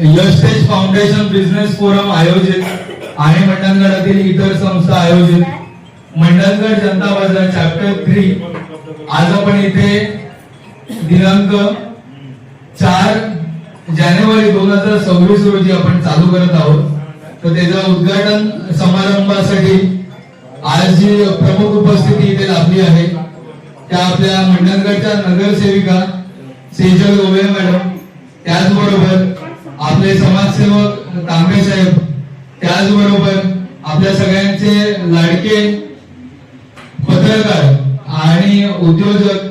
यशतेज foundation business forum आयोजित आणि मंडणगडातील इतर संस्था आयोजित. मंडणगड जनता बाजार चॅप्टर थ्री आज आपण इथे दिनांक चार जानेवारी दोन हजार सव्वीस रोजी आपण चालू करत आहोत. तर त्याच्या उद्घाटन समारंभासाठी आज जी प्रमुख उपस्थिती इथे लाभली आहे. त्या आपल्या मंडणगडच्या नगरसेविका सेजल गोवे मॅडम. त्याचबरोबर आपले समाजसेवक तांबे साहेब त्याचबरोबर आपल्या सगळ्यांचे लाडके पत्रकार आणि उद्योजक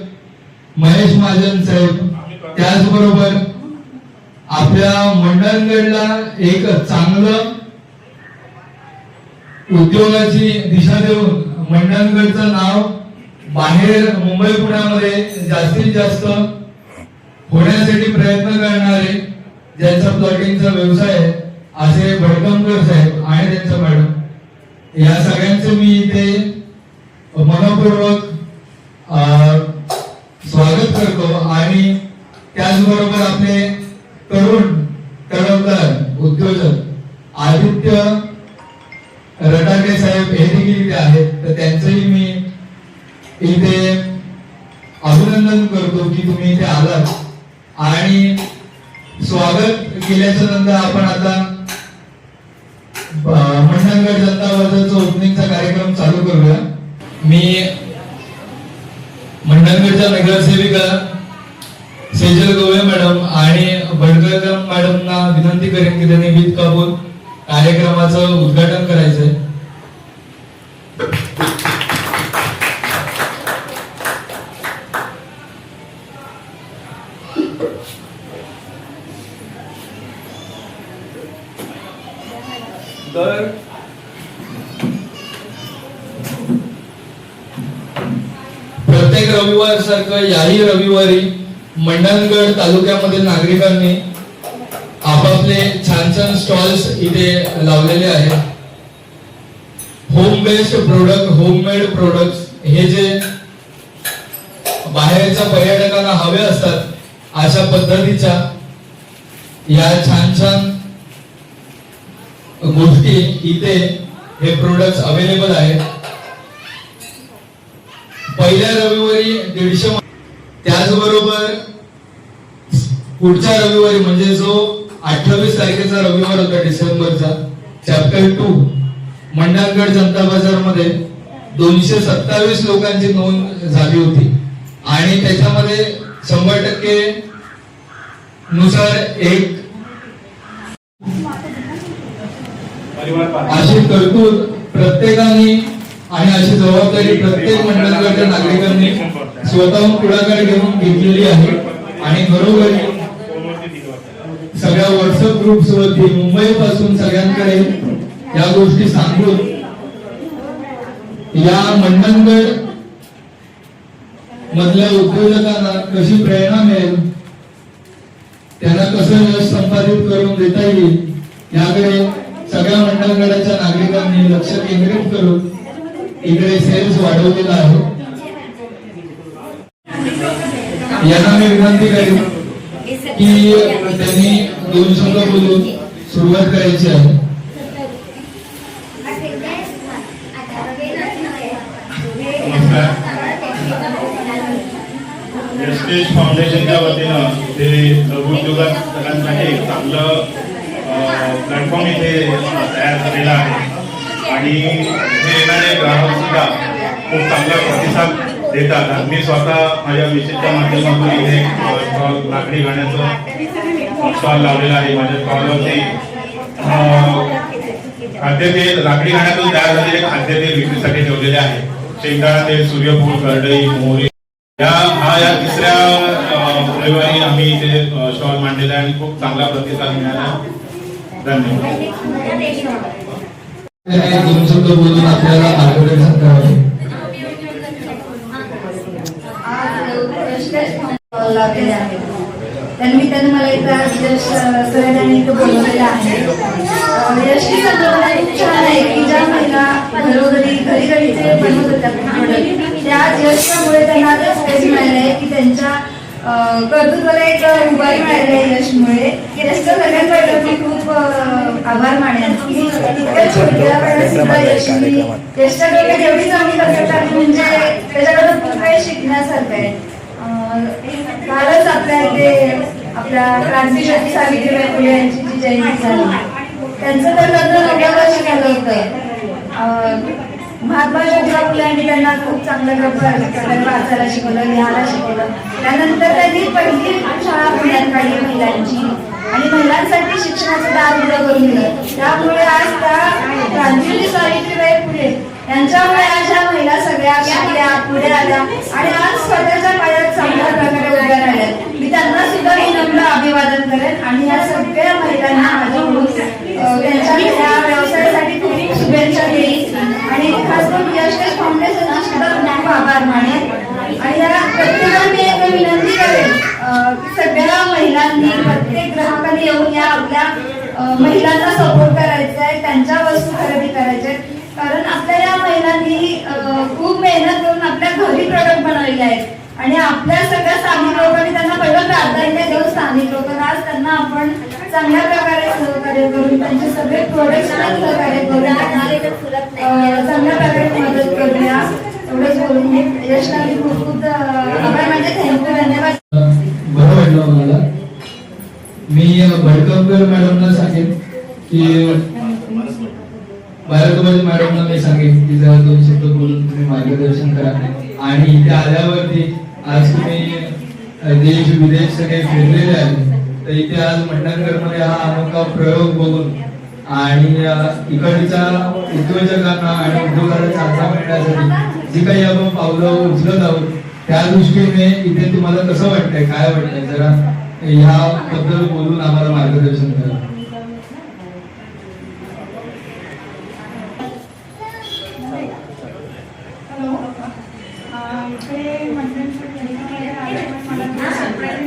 महेश महाजन साहेब त्याचबरोबर आपल्या मंडणगडला एक चांगलं उद्योगाची दिशा देऊन मंडणगडचं नाव बाहेर मुंबई पुण्यामध्ये जास्तीत जास्त होण्यासाठी प्रयत्न करणारे ज्यांचा प्लॉटिंगचा व्यवसाय आहे असे भडकमकर साहेब आणि त्यांचं मॅडम या सगळ्यांचं मी इथे मनपूर्वक स्वागत करतो आणि त्याचबरोबर आपले तरुण तडफदार उद्योजक आदित्य रटाके साहेब हे देखील इथे आहेत. तर त्यांचंही मी इथे अभिनंदन करतो की तुम्ही इथे आलात. आणि स्वागत केल्याच्यानंतर आपण आता मंडणगड जनता बाजारचा ओपनिंगचा कार्यक्रम चालू करूया. मी मंडणगडच्या नगरसेविका सेजल गोवे मॅडम आणि भडकळकर मॅडमना विनंती करेन की त्यांनी गीत कापून कार्यक्रमाचं उद्घाटन करायचंय तर प्रत्येक याही रविवारी मंडणगड तालुक्यामधील नागरिकांनी आपापले छान छान स्टॉल्स इथे लावलेले आहेत. Home based product homemade product हे जे बाहेरच्या पर्यटकांना हवे असतात अशा पद्धतीच्या या छान छान गोष्टी इथे हे प्रोडक्ट अवेलेबल आहेत. पहिल्या रविवारी दीडशे त्याचबरोबर पुढच्या रविवारी म्हणजे जो अठ्ठावीस तारखेचा रविवार होता डिसेंबरचा चॅप्टर टू मंडणगड जनता बाजारमध्ये दोनशे सत्तावीस लोकांची नोंद झाली होती. आणि त्याच्यामध्ये शंभर टक्के नुसार एक अशी तरतूद प्रत्येकाने आणि अशी जबाबदारी प्रत्येक मंडळाच्या नागरिकांनी स्वतःहून पुढाकार घेऊन घेतलेली आहे. आणि बरोबर सगळ्या व्हॉट्सअप ग्रुप्स वरती मुंबई पासून सगळ्यांकडे या गोष्टी सांगून या मंडणगड मधल्या उद्योजकांना कशी प्रेरणा मिळेल त्यांना कसं यश संपादित करून देता येईल याकडे सगळ्या मंडळगडाच्या नागरिकांनी लक्ष केंद्रित करून इकडे सेल्स वाढवलेला आहे. यांना मी विनंती करेन की त्यांनी दोन शब्द बोलून सुरुवात करायची आहे. वेस्टेज फाउंडेशनच्या वतीनं ते लघुउद्योगासाठी एक चांगलं प्लॅटफॉर्म इथे तयार झालेला आहे. आणि इथे येणारे ग्राहक सुद्धा खूप चांगला प्रतिसाद देतात. मी स्वतः माझ्या विशेषच्या माध्यमातून इथे स्टॉल लाकडी गाण्याचं स्टॉल लावलेला आहे. माझ्या स्टॉलवरती खाद्यतेल लाकडी गाण्यातून तयार झालेले खाद्यतेल विक्रीसाठी ठेवलेले आहे. शेंगदाणा तेल सूर्यफूल करडई मोहरी. या हा या तिसऱ्या रविवारी आम्ही इथे स्टॉल मांडलेला आहे आणि खूप चांगला प्रतिसाद मिळाला. धन्यवाद. दोन शब्द बोलून आपल्याला मार्गदर्शन करावे. लावलेले आहेत त्यानिमित्ताने मला एकदा यश सरांनी इथं बोलवलेलं आहे. अं, यशची संकल्पना खूप छान आहे की ज्या महिला घरोघरी घरी घरीचे बनवत होत्या product, त्या यशच्यामुळे त्यांना आता स्पेस मिळाले आहे की त्यांच्या कर्तृत्वाला एक उभारी मिळाली यशमुळे पहिलं मी खूप आभार मानेन की इतक्या छोट्या सुद्धा डोक्यात एवढी चांगली म्हणजे त्याच्याकडून खूप काही शिकण्यासारखं आहे. कालच आपल्या इथे आपल्या क्रांतीशक्ती सावित्रीबाई फुले यांची जी जयंती झाली त्यांचं तर लग्न नवव्या वर्षी झालं होतं महात्मा ज्योतिबा फुले यांनी त्यांना खूप चांगलं प्रकारे वाचायला शिकवलं लिहायला शिकवलं. त्यानंतर त्यांनी पहिली शाळा पुण्यात काढली महिलांची. आणि महिलांसाठी शिक्षणाचं दार उघडं करून दिलं. त्यामुळे आज त्या क्रांतीवीर सावित्रीबाई फुले यांच्यामुळे आज या महिला सगळ्या शिकल्या पुढे आल्या. आणि आज स्वतःच्या पायात चांगल्या प्रकारे उभ्या राहिल्या मी त्यांना सुद्धा मी नम्र अभिवादन करेन. आणि या सगळ्या महिलांना माझ्याकडून अं, त्यांच्या या व्यवसायासाठी खूप शुभेच्छा देईल आणि खास करून यशकेश फाउंडेशनचा सुद्धा खूप आभार मानेल आणि या प्रत्येकाला मी एक विनंती करेन की सगळ्या महिलांनी प्रत्येक ग्राहकाने येऊन या आपल्या महिलांना सपोर्ट करायचा आहे त्यांच्या वस्तू खरेदी करायच्या आहेत कारण आपल्या या महिलांनी खूप मेहनत करून आपल्या घरी प्रोडक्ट बनवलेले आहेत. आणि आपल्या सगळ्या स्थानिक लोकांनी त्यांना पहिलं प्राधान्य देऊन स्थानिक लोकांना आज त्यांना आपण चांगल्या प्रकारे सहकार्य करून त्यांचे सगळे प्रोडक्ट सहकार्य करून चांगल्या प्रकारे मदत करूया. एवढंच बोलून यशनाली खूप खूप आभार म्हणजे थँक्यू धन्यवाद. बरं वाटलं मला मी भडकमकर मॅडमला सांगेन की भारतवाजी मॅडमला मी सांगेन की जरा दोन शब्द बोलून तुम्ही मार्गदर्शन करा. आणि इथे आल्यावरती आज तुम्ही देश विदेश सगळे फिरलेले आहे तर इथे आज मंडणगडमध्ये हा अनोखा प्रयोग बघून आणि इकडच्या उद्योजकांना आणि उद्योगाला चालना मिळण्यासाठी जी काही आपण पावलं उचलत आहोत त्या दृष्टीने इथे तुम्हाला कसं वाटतंय काय वाटतंय? जरा ह्याबद्दल बोलून आम्हाला मार्गदर्शन करा. इथे मला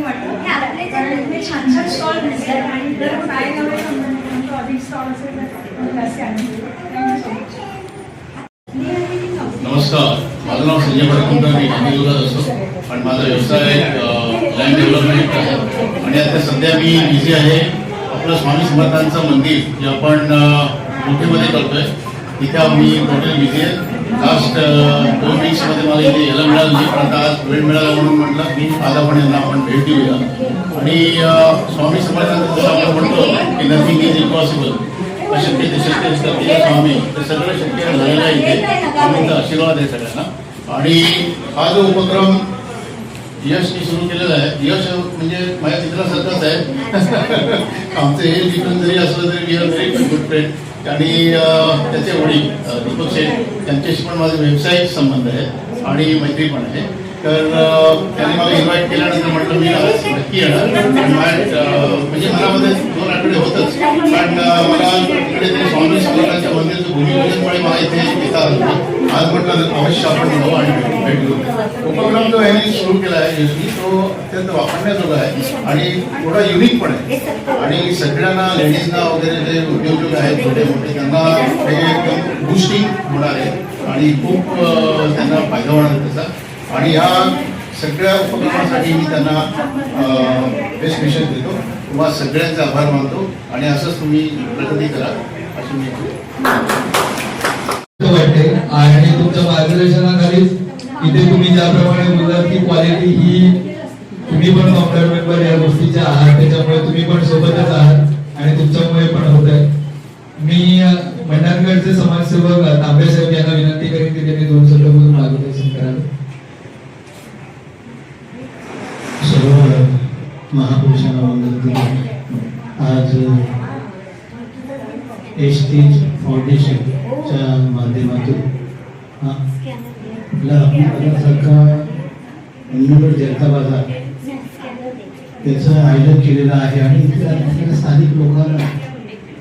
वाटलं इथे छान छान स्टॉल आणि जर काय नव्हे संबंधित अधिक स्टॉल असेल तर नमस्कार. माझं नाव संजय भडकुंटर मी गांधीदुर्गात असतो. आणि माझा व्यवसाय लँड डेव्हलपमेंट आणि आता सध्या मी बिझी आहे. आपलं स्वामी समर्थांचं मंदिर जे आपण अ, मोठेमध्ये करतोय. इथं आम्ही हॉटेल घेते लास्ट दोन वीक्समध्ये मला इथे यायला मिळालं नाही. पण आता आज वेळ मिळाला म्हणून म्हटलं मी आज आपण यांना आपण भेट देऊया. आणि स्वामी समर्थांचं जसं आपण म्हणतो की नथिंग इज इम्पॉसिबल अशक्य ते शक्य असतं ते स्वामी ते सगळं शक्य झालेलं आहे इथे. आम्ही आशीर्वाद आहे सगळ्यांना. आणि हा जो उपक्रम यशनी सुरू केलेला आहे यश म्हणजे माझ्या चित्रासारखंच आहे. आमचं हे लिखन जरी असलं तरी वी फ्रेंड आणि त्याचे वडील दीपक शेठ त्यांच्याशी पण माझे व्यावसायिक संबंध आहेत आणि मैत्री पण आहे. तर त्याने मला इन्व्हाइट केल्यानंतर म्हटलं मी आज नक्की येणार आणि माझ्या, म्हणजे घरामध्ये दोन आठवडे होतच. पण मला इकडे ते स्वामी समर्थांच्या मंदिरचं भूमिपूजनमुळे मला इथे येता आलं आज म्हटलं अवश्य आपण जाऊ आणि भेट- उपक्रम जो यांनी सुरू केला आहे यशनी तो अत्यंत वापरण्याजोगा आहे आणि थोडा युनिक पण आहे. आणि सगळ्यांना लेडीजना वगैरे जे उद्योजक आहेत छोटे मोठे त्यांना हे एकदम बुस्टिंग होणार आहे. आणि खूप त्यांना फायदा होणार त्याचा. आणि या सगळ्या उपक्रमासाठी मी त्यांना बेस्ट विशेष देतो. तुम्हाला सगळ्यांचे आभार मानतो. आणि असंच तुम्ही प्रगती करा अशी मी वाटते. आणि तुमच्या मार्गदर्शनाखाली इथे तुम्ही ज्याप्रमाणे बोललात की क्वालिटी ही तुम्ही पण फाउंडर मेंबर या गोष्टीच्या आहात. त्याच्यामुळे तुम्ही पण सोबतच आहात आणि तुमच्यामुळे पण होत आहे. मी अ, मंडणगडचे समाजसेवक तांबे साहेब यांना विनंती करेन की त्यांनी दोन शब्द बोलून मार्गदर्शन करावे सर्व महापुरुषांना वंदन करून आज एच फाउंडेशनच्या माध्यमातून. आपला आपल्यासारखा जनता बाजार त्याचं आयोजन केलेलं आहे आणि आपल्याला स्थानिक लोकांना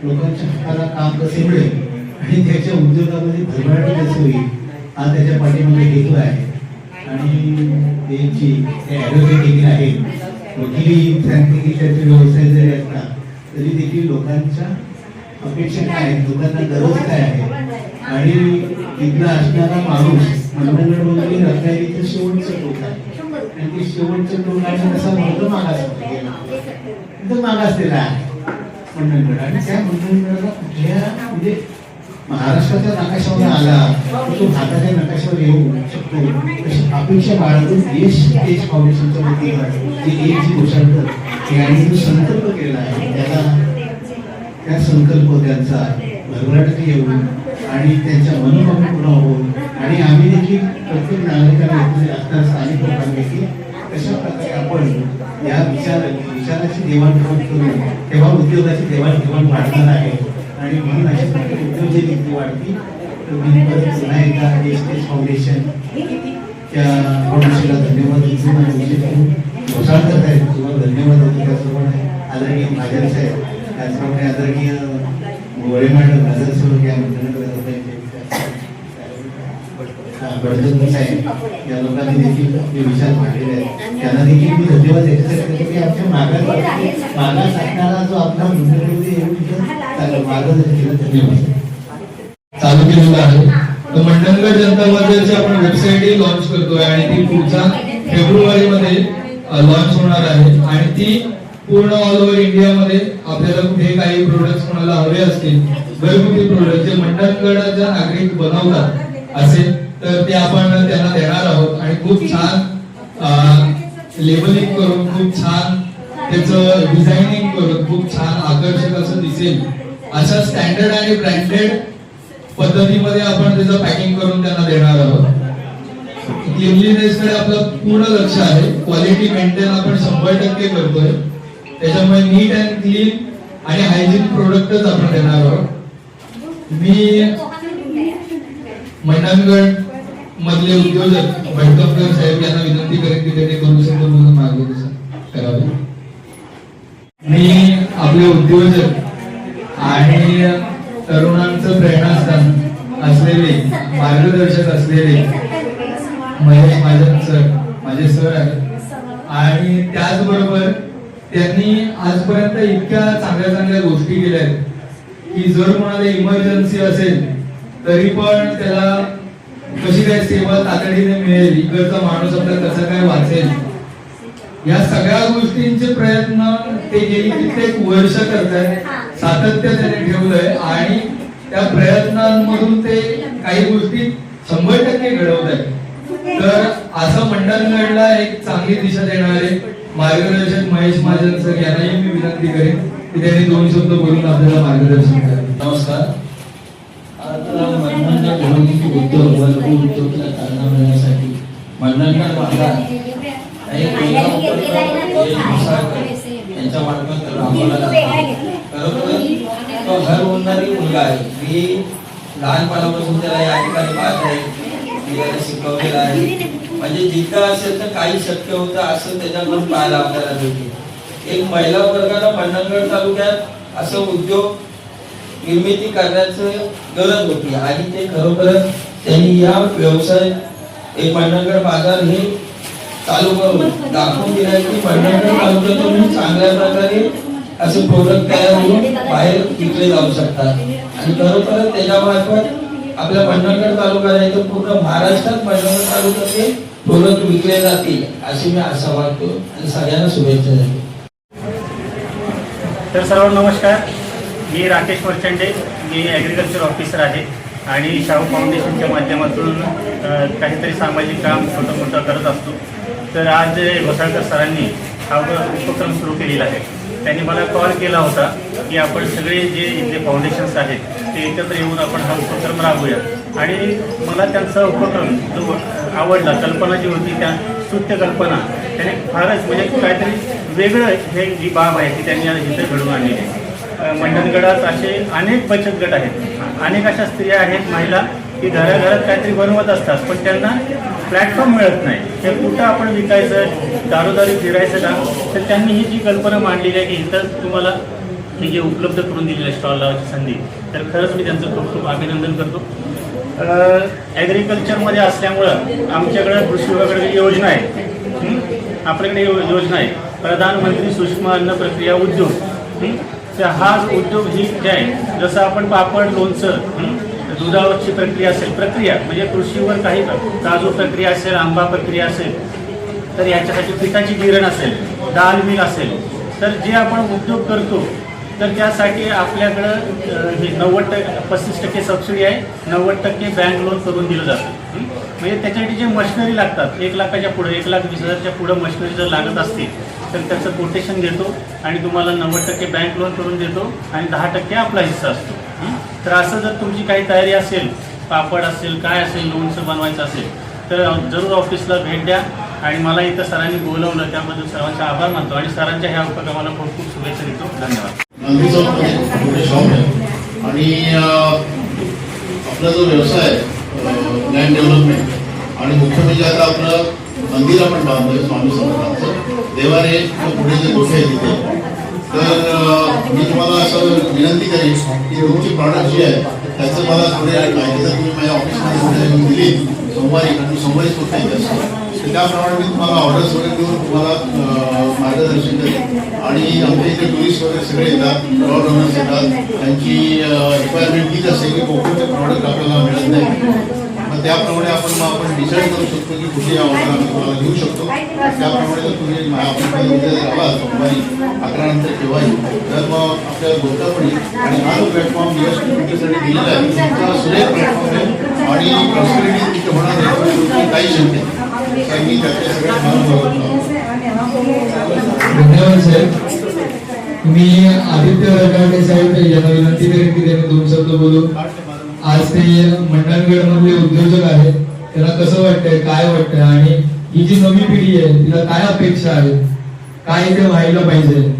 लोकांच्या हाताला काम कसे मिळेल आणि त्याच्या उद्योगामध्ये भरभराट कशी होईल हा त्याच्या पाठीमध्ये हेतू आहे. आणि त्यांची ॲडव्होकेट देखील आहे वकिली सांगते की व्यवसाय जरी असला तरी देखील लोकांच्या अपेक्षा काय? आहेत लोकांना गरज काय आहे? आणि इथला असणारा माणूस मंडळगडमध्ये रत्नागिरीचं शेवटचं टोक आहे. आणि ते शेवटचं टोक आहे तसा म्हणतो मागास तो मागासलेला आहे. मंडळगड आणि त्या मंडळगडाला कुठल्या म्हणजे महाराष्ट्राच्या नकाशावर आला तो भारताच्या नकाशावर येऊ शकतो. अशी अपेक्षा बाळगून देश देश फाउंडेशनच्या वतीनं जे एक जी घोषणा आणि जो संकल्प केला आहे त्याला हा संकल्प त्यांचा भरभराट येऊन आणि त्यांच्या मनोभावना पूर्ण होऊन. आणि आम्ही देखील प्रत्येक नागरिकांना इथले असणाऱ्या स्थानिक लोकांपैकी देखील कशा प्रकारे आपण या विचार विचाराची देवाणघेवाण करून तेव्हा उद्योगाची देवाणघेवाण वाढणार आहे. आणि म्हणून अशा प्रकारे उद्योग जे देखील तर मी परत पुन्हा एकदा एस फाउंडेशन त्या फाउंडेशनला धन्यवाद देतो आणि विशेष करून घोषणा करत आहेत तुम्हाला धन्यवाद देतो त्याचप्रमाणे आदरणीय महाजन साहेब. त्याचप्रमाणे आदरणीय गोळे मॅडम हजर स्वरूप या गडजन साहेब या लोकांनी देखील जे विचार मांडलेले आहेत त्यांना देखील मी धन्यवाद की आमच्या मागास मागास असणारा जो आपला मुख्यमंत्री मार्गदर्शन केलं धन्यवाद चालू आहे. तर मंडणगड जनता मध्ये आपण वेबसाईट लॉन्च करतोय आणि ती पुढच्या फेब्रुवारी मध्ये लॉन्च होणार आहे. आणि ती पूर्ण ऑल ओव्हर इंडियामध्ये आपल्याला कुठे काही प्रोडक्ट कोणाला हवे असतील घरगुती प्रोडक्ट जे मंडणगडाच्या नागरिक बनवतात असेल तर ते आपण त्यांना देणार आहोत. आणि खूप छान लेबलिंग करून खूप छान त्याचं डिझायनिंग करून खूप छान आकर्षक असं दिसेल. अशा स्टँडर्ड आणि ब्रँडेड पद्धतीमध्ये आपण त्याचं पॅकिंग करून त्यांना देणार आहोत. क्लिनलीनेस कडे आपलं पूर्ण लक्ष आहे. क्वालिटी मेंटेन आपण शंभर टक्के करतोय. त्याच्यामुळे नीट अँड क्लीन आणि हायजीन प्रोडक्टच आपण देणार आहोत. मी मंडणगड मधले उद्योजक भटकमकर साहेब यांना विनंती करेन की त्यांनी करू शकतो म्हणून मार्गदर्शन करावे. मी आपले उद्योजक आणि तरुणांचं प्रेरणास्थान असलेले मार्गदर्शक असलेले महेश महाजन सर माझे सर आहेत. आणि त्याचबरोबर त्यांनी आजपर्यंत इतक्या चांगल्या चांगल्या गोष्टी केल्या आहेत. की जर कोणाला इमर्जन्सी असेल तरी पण त्याला कशी काय सेवा तातडीने मिळेल इकडचा माणूस आपला कसा काय वाचेल? या सगळ्या गोष्टींचे प्रयत्न ते गेली कित्येक वर्ष करतायत. सातत्य त्याने ठेवलंय आणि त्या प्रयत्नांमधून ते काही गोष्टी शंभर टक्के घडवत आहेत तर असं मंडणगडला एक चांगली दिशा देणारे मार्गदर्शक महेश महाजन सर यांनाही मी विनंती करेन की त्यांनी दोन शब्द बोलून आपल्याला मार्गदर्शन करावे नमस्कार. आता मंडणगड घरगुती उद्योग व उद्योगाला चालना मिळण्यासाठी. मंडणगड भागात काही यांच्या मार्फत राबवला खरोखर तो घर उडणारी मुलगा आहे. मी लहानपणापासून त्याला या ठिकाणी पाहत आहे. मी त्याला आहे. म्हणजे जिथं असेल तर काही शक्य होतं असं त्याच्याकडून पाहायला आपल्याला मिळते एक महिला वर्गाला मंडणगड तालुक्यात असं उद्योग निर्मिती करण्याचं गरज होती आणि ते खरोखर त्यांनी या व्यवसाय एक मंडणगड बाजार हे चालू करून दाखवून दिलं की मंडणगड तालुक्यातून चांगल्या प्रकारे असे प्रोडक्ट तयार होऊन बाहेर विकले जाऊ शकतात आणि खरोखर त्याच्यामार्फत आपल्या मंडणगड तालुका नाही तर पूर्ण महाराष्ट्रात मंडणगड तालुक्यात प्रोडक्ट विकले जातील अशी मी आशा वाटतो आणि सगळ्यांना शुभेच्छा देतो. तर सर्व नमस्कार. मी राकेश मर्चंडे. मी ॲग्रिकल्चर ऑफिसर आहे. आणि शाहू फाउंडेशनच्या माध्यमातून काहीतरी सामाजिक काम छोटं मोठं करत असतो. तर आज घोसाळकर सरांनी हा उपक्रम सुरू केलेला आहे. त्यांनी मला कॉल केला होता की आपण सगळे जे इथले फाउंडेशन्स आहेत ते एकत्र येऊन आपण हा उपक्रम राबवूया. आणि मला त्यांचा उपक्रम जो आवडला कल्पना जी होती त्या सुत्य कल्पना त्याने फारच म्हणजे काहीतरी वेगळं हे जी बाब आहे ती त्यांनी आज इथे घडवून आणली आहे. मंडणगडात असे अनेक बचत गट आहेत. अनेक अशा स्त्रिया आहेत महिला की घराघरात काहीतरी बनवत असतात पण त्यांना प्लॅटफॉर्म मिळत नाही. हे कुठं आपण विकायचं दारोदारी फिरायचं का तर त्यांनी ही जी कल्पना मांडलेली आहे की इथं तुम्हाला हे जे उपलब्ध करून दिलेलं स्टॉल लावायची संधी तर खरंच मी त्यांचं खूप खूप अभिनंदन करतो. ॲग्रिकल्चरमध्ये असल्यामुळं आमच्याकडे कृषी विभागाकडे योजना आहे आपल्याकडे यो- योजना आहे प्रधानमंत्री सूक्ष्म अन्न प्रक्रिया उद्योग तर हा उद्योग ही जे आहे जसं आपण पापड लोणचं दुधावरची प्रक्रिया असेल प्रक्रिया म्हणजे कृषीवर काही काजू प्रक्रिया असेल आंबा प्रक्रिया असेल तर याच्यासाठी पिठाची गिरण असेल दाल मिल असेल तर जे आपण उद्योग करतो तर त्यासाठी आपल्याकडं हे नव्वद टक्के पस्तीस टक्के सबसिडी आहे नव्वद टक्के बँक लोन करून दिलं जातं. म्हणजे त्याच्यासाठी जे मशिनरी लागतात एक लाखाच्या पुढं एक लाख वीस हजारच्या पुढं मशिनरी जर लागत असतील तर त्याचं कोटेशन देतो आणि तुम्हाला नव्वद टक्के बँक लोन करून देतो आणि दहा टक्के आपला हिस्सा असतो. तर असं जर तुमची काही तयारी असेल पापड असेल काय असेल लोणचं बनवायचं असेल तर जरूर ऑफिसला भेट द्या. आणि मला इथं सरांनी बोलवलं त्याबद्दल सर्वांचा आभार मानतो. आणि सरांच्या ह्या उपक्रमाला खूप खूप शुभेच्छा देतो. धन्यवाद. शॉप आहे आणि आपला जो व्यवसाय लँड डेव्हलपमेंट आणि मुख्य म्हणजे आता आपलं मंदिर आपण बांधलं स्वामी समर्थांचं. देवाने पुढे जे गोष्ट आहे तिथे तर मी तुम्हाला असं विनंती करेन की रोजची प्रॉडक्ट जी आहे त्याचं मला थोडे माहिती जर तुम्ही माझ्या ऑफिसमध्ये येऊन दिली सोमवारी कारण सोमवारी सोमवारीच फक्त असतो त्याप्रमाणे मी तुम्हाला ऑर्डर्स वगैरे देऊन तुम्हाला मार्गदर्शन करेन. आणि आमच्या इथे टुरिस्ट वगैरे सगळे येतात प्रॉड ओनर्स येतात. त्यांची रिक्वायरमेंट हीच असते की कोकणचे प्रॉडक्ट आपल्याला मिळत नाही. आणि त्याप्रमाणे आपण मग आपण डिसाईड करू शकतो की कुठे ऑर्डर आम्ही तुम्हाला घेऊ शकतो. त्याप्रमाणे जर तुम्ही आपण ऑफिसमध्ये सोमवारी अकरा नंतर केव्हाही तर मग आपल्याला बोलता पण येईल आणि हा जो प्लॅटफॉर्म दिवस तुमच्यासाठी दिलेला आहे तुमचा सुरेख प्लॅटफॉर्म आहे. आणि प्रॉस्पेरिटी तिथे होणार आहे काही शंका नाही. मी त्याच्या सगळ्या धन्यवाद साहेब. मी आदित्य रगाडे साहेब यांना विनंती करेन की त्यांनी दोन शब्द बोलू. आज ते मंडणगड मधले उद्योजक आहेत त्यांना कसं वाटतंय काय वाटतंय? आणि ही जी नवी पिढी आहे तिला काय अपेक्षा आहे? काय ते व्हायला पाहिजे?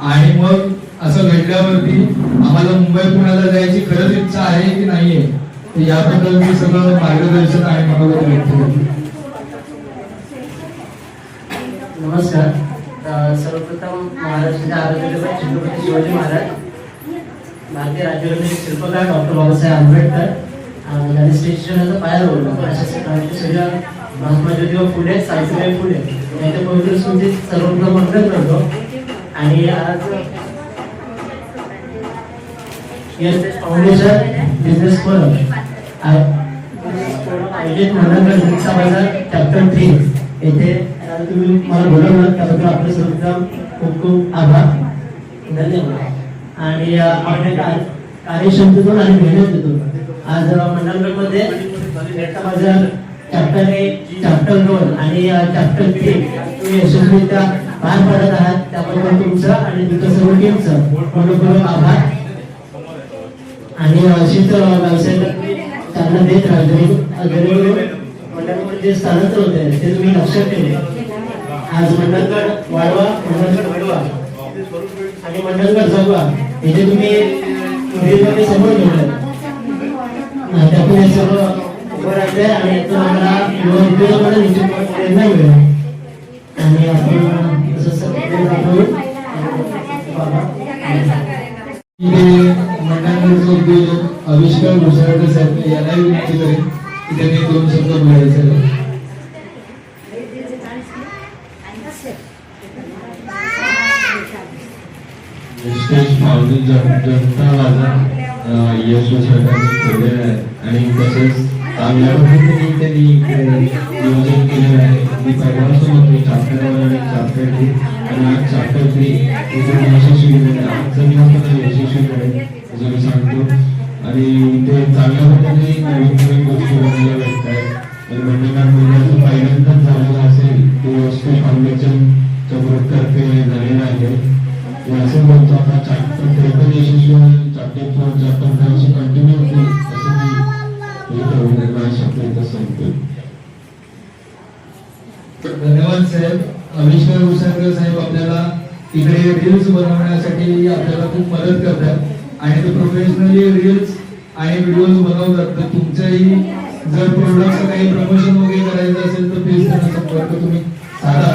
आणि मग असं घडल्यावरती आम्हाला मुंबई पुण्याला जायची खरंच इच्छा आहे की नाहीये? तर याबद्दल मी सगळं मार्गदर्शन आणि मनोगत व्यक्त नमस्कार. अ, सर्वप्रथम महाराष्ट्राच्या आरोग्य छत्रपती शिवाजी महाराज. भारतीय राज्यघटनेचे शिल्पकार डॉक्टर बाबासाहेब आंबेडकर आणि यांनी स्टेशनचा पाया रोवला अशा सगळ्या सगळ्या महात्मा ज्योतिबा फुले सावित्रीबाई फुले यांच्या पवित्र स्मृतीत सर्वप्रथम वंदन करतो. आणि आज फाउंडेशन बिझनेस फोरम आयोजित महानगर शिक्षा बाजार चॅप्टर थ्री येथे तुम्ही मला बोलवलं त्याबद्दल आपले सर्वप्रथम खूप खूप आभार. धन्यवाद. आणि आपल्या कार्यक्षमतेतून आणि मेहनतीतून. आज मंडळमध्ये मंडळगडमध्ये चॅप्टर एक चॅप्टर दोन आणि चॅप्टर थ्री तुम्ही यशस्वीरित्या पार पाडत आहात. त्याबद्दल तुमचं आणि तुमच्या सर्व टीमचं मनपूर्वक आभार. आणि अशीच व्यवसायाला चालना देत राहा गरीब जरी जे स्थानांतर होते ते तुम्ही लक्षात ठेवले आज मंडळगड वाढवा मंडळगड वाढवा. आणि मंडळगड जगवा. इथे तुम्ही व्हिडिओमध्ये समोर ठेवलं त्यातून सर्व उभं राहिले आणि यातून आम्हाला युवा उद्योगाला निश्चित प्रेरणा मिळेल. आणि आपण असं सर्व राबवून उद्योजक आविष्कार घुसळकर साहेब यांनाही विनंती करेन की त्यांनी दोन शब्द बोलायचे आहे. स्टेज फाउंडिंग जनता बाजार यश सरकारने ठेवलेला आहे. आणि तसेच चांगल्या पद्धतीने त्यांनी नियोजन केलेलं आहे. मी पहिल्यापासून मी चाप्टर वन आणि चाप्टर थ्री आणि आज चाप्टर थ्री इथे यशस्वी झाले. आहे आजचा दिवस पण यशस्वी झाले असं मी सांगतो. आणि ते चांगल्या पद्धतीने बनवण्यासाठी आपल्याला खूप मदत करतात. आणि ते प्रोफेशनली रील्स आणि व्हिडिओज बनवतात. तर तुमच्याही जर प्रोडक्टचं काही प्रमोशन वगैरे करायचं असेल तर प्लीज त्यांना संपर्क तुम्ही साधा.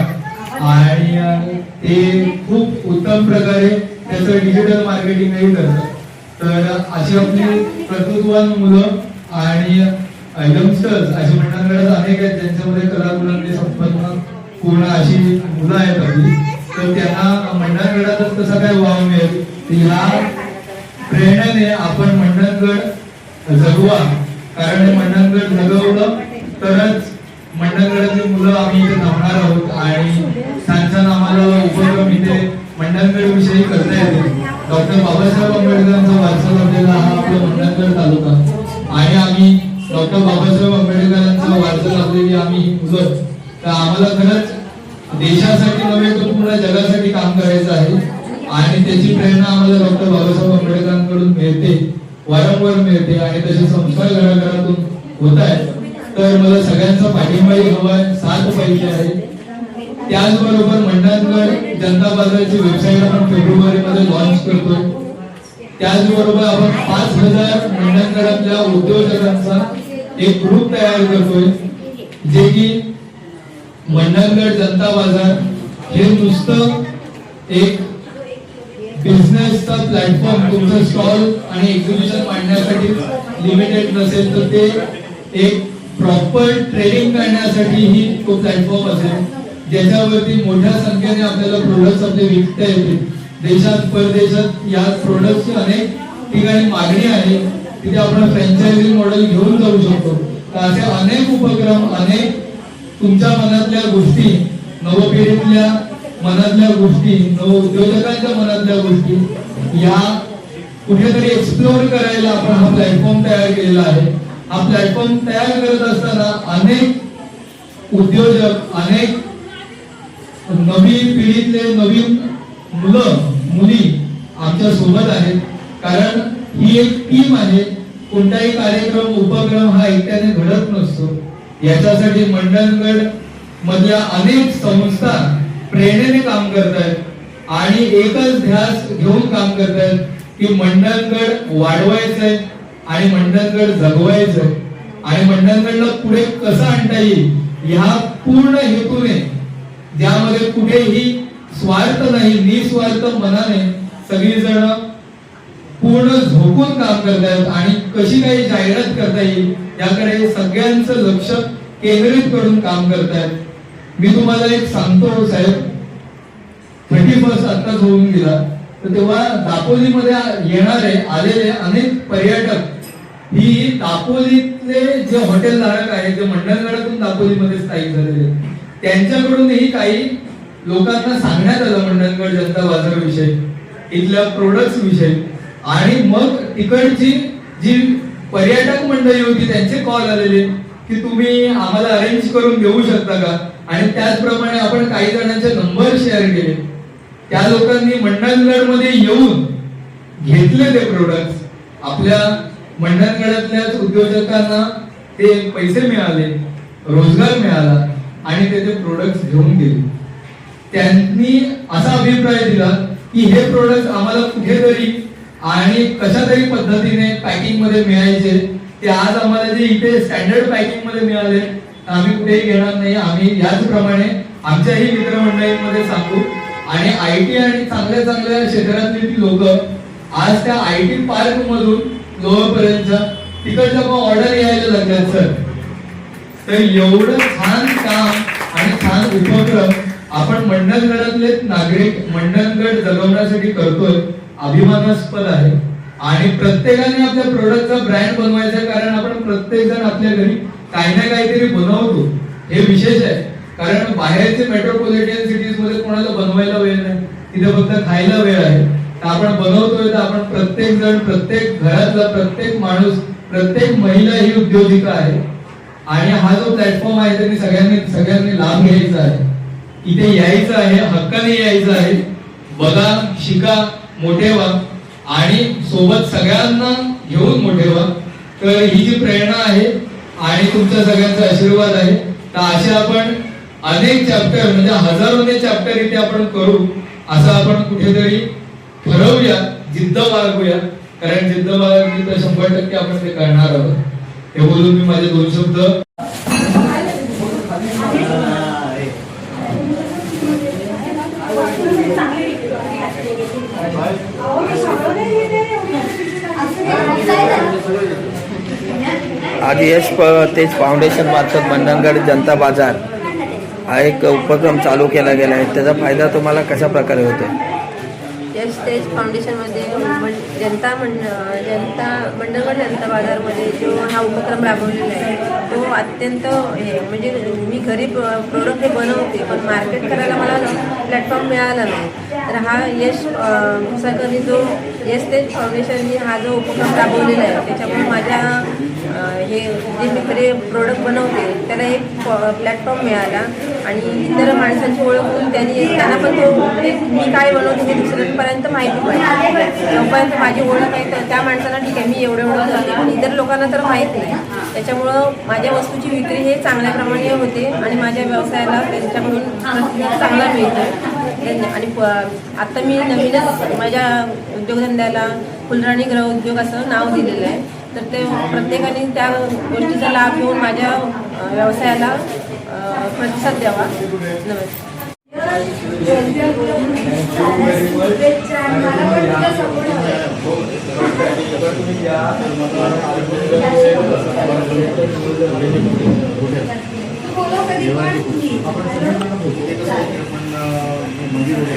आणि ते खूप उत्तम प्रकारे त्याचं डिजिटल मार्केटिंगही करतात. तर अशी आपली कर्तृत्वान मुलं आणि यंगस्टर्स अशी मंडळाकडे अनेक आहेत ज्यांच्यामध्ये कलागुणांनी संपन्न पूर्ण अशी मुलं आहेत आपली. तर त्यांना मंडळगडातच काय व्हावं मिळेल तर प्रेरणेने आपण मंडणगड जगवा. कारण हे मंडणगड जगवलं तरच मंडणगडातली मुलं आम्ही इथे थांबणार आहोत आणि छान छान आम्हाला उपक्रम इथे मंडणगड विषयी करता येते. डॉक्टर बाबासाहेब आंबेडकरांचा वारसा लाभलेला हा आपला मंडणगड तालुका. आणि आम्ही डॉक्टर बाबासाहेब आंबेडकरांचा वारसा लाभलेली आम्ही ही मुलं. तर आम्हाला खरंच देशासाठी नव्हे तर पूर्ण जगासाठी काम करायचं आहे. आणि त्याची प्रेरणा आम्हाला डॉक्टर बाबासाहेब आंबेडकरांकडून मिळते वारंवार मिळते आणि तसे संस्कार घराघरातून होत आहेत. तर मला सगळ्यांचा पाठिंबाही हवा आहे साथ पाहिजे आहे. त्याचबरोबर मंडणगड जनता बाजाराची वेबसाईट आपण फेब्रुवारी मध्ये लॉन्च करतोय. त्याचबरोबर आपण पाच हजार मंडणगडातल्या उद्योजकांचा एक ग्रुप तयार करतोय जे की मंडणगड जनता बाजार हे नुसतं तुमचा प्लॅटफॉर्म तुमचं स्टॉल आणि एक्झिबिशन मांडण्यासाठी लिमिटेड नसेल तर ते एक प्रॉपर ट्रेनिंग करण्यासाठी ही तो प्लॅटफॉर्म असेल. ज्याच्यावरती मोठ्या संख्येने आपल्याला प्रोडक्ट्स आपले विकता येतील. देशात परदेशात या प्रोडक्टची अनेक ठिकाणी मागणी आहे. तिथे आपण फ्रँचायझी मॉडेल घेऊन जाऊ शकतो. तर असे अनेक उपक्रम अनेक तुमच्या मनातल्या गोष्टी नवपिढीतल्या मनातल्या गोष्टी नव उद्योजकांच्या मनातल्या गोष्टी या कुठेतरी एक्सप्लोर करायला आपण हा प्लॅटफॉर्म तयार केलेला आहे. हा प्लॅटफॉर्म तयार करत असताना अनेक उद्योजक अनेक नवी पिढीतले नवीन मुलं मुली आमच्यासोबत आहेत. कारण ही एक टीम आहे. कोणताही कार्यक्रम उपक्रम हा एकट्याने घडत नसतो. याच्यासाठी मंडणगड मधल्या अनेक संस्था प्रेरणेने काम करतायत. आणि एकच ध्यास घेऊन काम करतायत की मंडणगड वाढवायचंय आणि मंडणगड जगवायचंय. आणि मंडणगडला पुढे कसं आणता येईल ह्या पूर्ण हेतूने ज्यामध्ये कुठेही स्वार्थ नाही निस्वार्थ मनाने सगळीजण पूर्ण झोकून काम करतायत आणि कशी काही जाहिरात करता येईल याकडे सगळ्यांचं लक्ष केंद्रित करून काम करतायत. मी तुम्हाला एक सांगतो साहेब. थर्टी फर्स्ट आत्ताच होऊन गेला. तर तेव्हा दापोलीमध्ये येणारे आलेले अनेक पर्यटक. ही दापोलीतले जे हॉटेल धारक आहेत जे मंडणगडातून दापोलीमध्ये स्थायिक झालेले त्यांच्याकडूनही काही लोकांना सांगण्यात आलं मंडणगड जनता बाजाराविषयी इथल्या प्रोडक्ट्स विषयी. आणि मग तिकडची जी पर्यटक मंडळी होती त्यांचे कॉल आलेले की तुम्ही आम्हाला अरेंज करून देऊ शकता का? आणि त्याचप्रमाणे आपण काही जणांचे नंबर शेअर केले. त्या लोकांनी मंडणगडमध्ये येऊन घेतले ते प्रोडक्ट आपल्या मंडणगडातल्याच उद्योजकांना ते पैसे मिळाले रोजगार मिळाला आणि ते ते प्रोडक्ट घेऊन गेले. त्यांनी असा अभिप्राय दिला की हे प्रोडक्ट आम्हाला कुठेतरी आणि कशा तरी पद्धतीने पॅकिंगमध्ये मिळायचे ते आज आम्हाला जे इथे स्टँडर्ड पॅकिंगमध्ये मिळाले आम्ही कुठेही घेणार नाही. आम्ही याचप्रमाणे आमच्याही मित्रमंडळींमध्ये सांगू. आणि आय टी आणि चांगल्या चांगल्या क्षेत्रातली ती लोक आज त्या आय टी पार्क मधून लोहपर्यंत तिकडच्या पण ऑर्डर यायला लागल्यात सर. तर एवढं छान काम आणि छान उपक्रम आपण मंडणगडातले नागरिक मंडणगड जगवण्यासाठी करतोय अभिमानास्पद आहे. आणि प्रत्येकाने आपल्या प्रोडक्टचा ब्रँड बनवायचा कारण आपण प्रत्येक जण आपल्या घरी काही ना काहीतरी बनवतो. हे विशेष आहे. कारण बाहेरचे मेट्रोपॉलिटन सिटीजमध्ये कोणाला बनवायला वेळ नाही. तिथे फक्त खायला वेळ आहे. तर आपण बनवतोय तर आपण प्रत्येक जण प्रत्येक घरातला प्रत्येक माणूस प्रत्येक महिला ही उद्योजिका आहे. आणि हा जो प्लॅटफॉर्म आहे त्यांनी सगळ्यांनी सगळ्यांनी लाभ घ्यायचा आहे. इथे यायचं आहे हक्काने यायचं आहे. बघा शिका मोठे व्हा. आणि सोबत सगळ्यांना घेऊन मोठे व्हा. तर ही जी प्रेरणा आहे आणि तुमचा सगळ्यांचा आशीर्वाद आहे. तर असे आपण अनेक चॅप्टर म्हणजे हजारोने चॅप्टर इथे आपण करू असं आपण कुठेतरी ठरवूया जिद्द बाळगूया. कारण जिद्द बाळगली तर शंभर टक्के आपण ते करणार आहोत. हे बोलून मी माझे दोन शब्द आज यश प- तेज फाउंडेशन मार्फत मंडणगड जनता बाजार हा एक उपक्रम चालू केला गेला आहे. त्याचा फायदा तुम्हाला कशा प्रकारे होतो यश स्टेज फाउंडेशनमध्ये जनता मंड जनता मंडळगड जनता बाजारमध्ये जो हा उपक्रम राबवलेला आहे तो अत्यंत हे म्हणजे मी घरी प्रोडक्ट हे बनवते पण मार्केट करायला मला प्लॅटफॉर्म मिळाला नाही. तर हा यश मुसाकरनी जो यश स्टेज फाउंडेशनने हा जो उपक्रम राबवलेला आहे त्याच्यामुळे माझ्या हे जे मी खरे प्रोडक्ट बनवते त्याला एक प्लॅटफॉर्म मिळाला आणि इतर माणसांची ओळख होऊन त्यांनी त्यांना पण तो मी काय बनवते हे दुसऱ्यांपर्यंत माहिती पाहिजे जोपर्यंत माझी ओळख आहे तर त्या माणसाला ठीक आहे मी एवढं एवढं झाले. पण इतर लोकांना तर माहीत नाही. त्याच्यामुळं माझ्या वस्तूची विक्री हे चांगल्या प्रमाणे होते आणि माझ्या व्यवसायाला त्यांच्याकडून चांगला मिळतो. आणि प- मी नवीनच माझ्या उद्योगधंद्याला फुलराणी गृह उद्योग असं नाव दिलेलं आहे. तर ते प्रत्येकाने त्या गोष्टीचा लाभ घेऊन माझ्या व्यवसायाला प्रतिसाद द्यावा.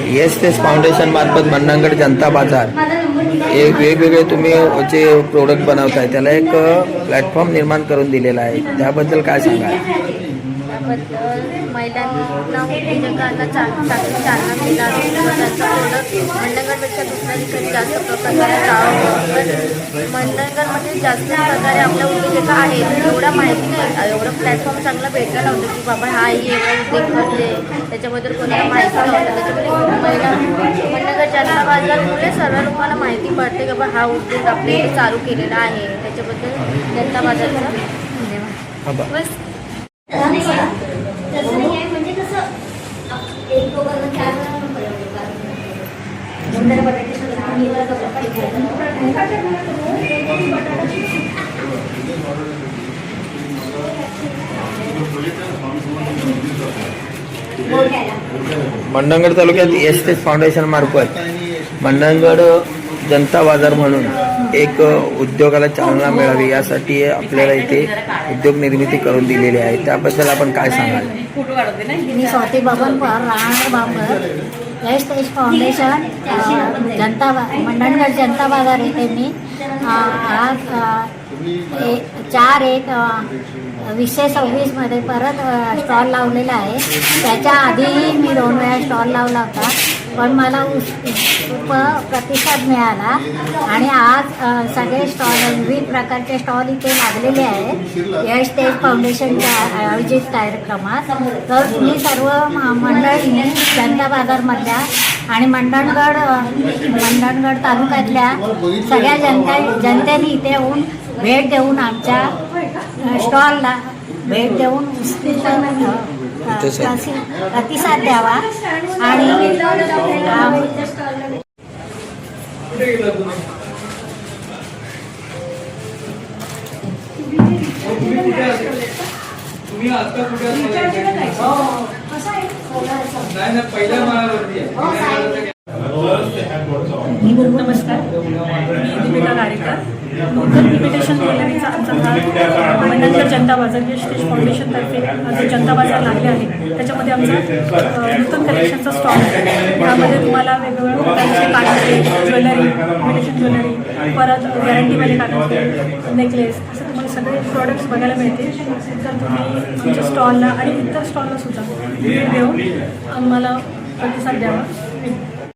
येस तेच फाउंडेशन मार्फत मंडणगड जनता बाजार. एक वेगवेगळे तुम्ही जे प्रोडक्ट बनवताय त्याला एक प्लॅटफॉर्म निर्माण करून दिलेला आहे. त्याबद्दल काय सांगाल? त्याबद्दल महिलांना उद्योजकांना चा चांगली चालना प्रोडक्ट मंडणगडपेक्षा दुसऱ्या ठिकाणी जास्त प्रकारे जावं मंडणगडमध्ये जास्त प्रकारे आपल्या उद्योजक आहेत. एवढं माहिती नाही. एवढं प्लॅटफॉर्म चांगला भेटायला होतं की बाबा हा ही एवढा उद्योग करते त्याच्याबद्दल कोणाला माहिती नव्हतं. त्याच्यामुळे महिला मंडणगड जनता बाजारमुळे सर्व लोकांना माहिती पडते की बाबा हा उद्योग आपल्या इथे चालू केलेला आहे. त्याच्याबद्दल जनता बाजारचा धन्यवाद. बस. मंडणगड तालुक्यात एस टेस फाउंडेशन मार्फत. मंडणगड जनता बाजार म्हणून. एक उद्योगाला चालना मिळावी यासाठी आपल्याला इथे उद्योग निर्मिती करून दिलेली आहे. त्याबद्दल आपण काय सांगाल? मी स्वाती बाबन पवार राहणार बाबर. यश तेज फाउंडेशन जनता बा मंडणगड जनता बाजार येथे मी. आज चार एक वीसशे सव्वीसमध्ये परत स्टॉल लावलेला आहे. त्याच्या आधीही मी दोन वेळा स्टॉल लावला होता. पण मला उस- खूप प्रतिसाद मिळाला. आणि आज सगळे स्टॉल विविध प्रकारचे स्टॉल इथे लागलेले आहेत. यश तेज फाउंडेशनच्या आयोजित कार्यक्रमात. तर तुम्ही सर्व म- मंडळींनी जनता बाजारमधल्या आणि मंडणगड मंडणगड तालुक्यातल्या सगळ्या जनता जनतेने इथे येऊन भेट देऊन आमच्या स्टॉलला भेट देऊन उत्स्फूर्त प्रतिसाद द्यावा. आणि नमस्कार. मी दीपिका गाडेकर नूतन इन्व्हिटेशन ज्वेलरीचा आमचा हा जनता बाजार यश स्टेज फाउंडेशनतर्फे जनता बाजार लागले आहे त्याच्यामध्ये आमचा नूतन कलेक्शनचा स्टॉल आहे. त्यामध्ये तुम्हाला वेगवेगळ्या प्रकारचे कानातले ज्वेलरी इन्व्हिटेशन ज्वेलरी परत गॅरंटीवाले कानातले नेकलेस असं तुम्हाला सगळे प्रॉडक्ट्स बघायला मिळतील. तर तुम्ही आमच्या स्टॉलला आणि इतर स्टॉलला सुद्धा भेट देऊन आम्हाला प्रतिसाद द्यावा.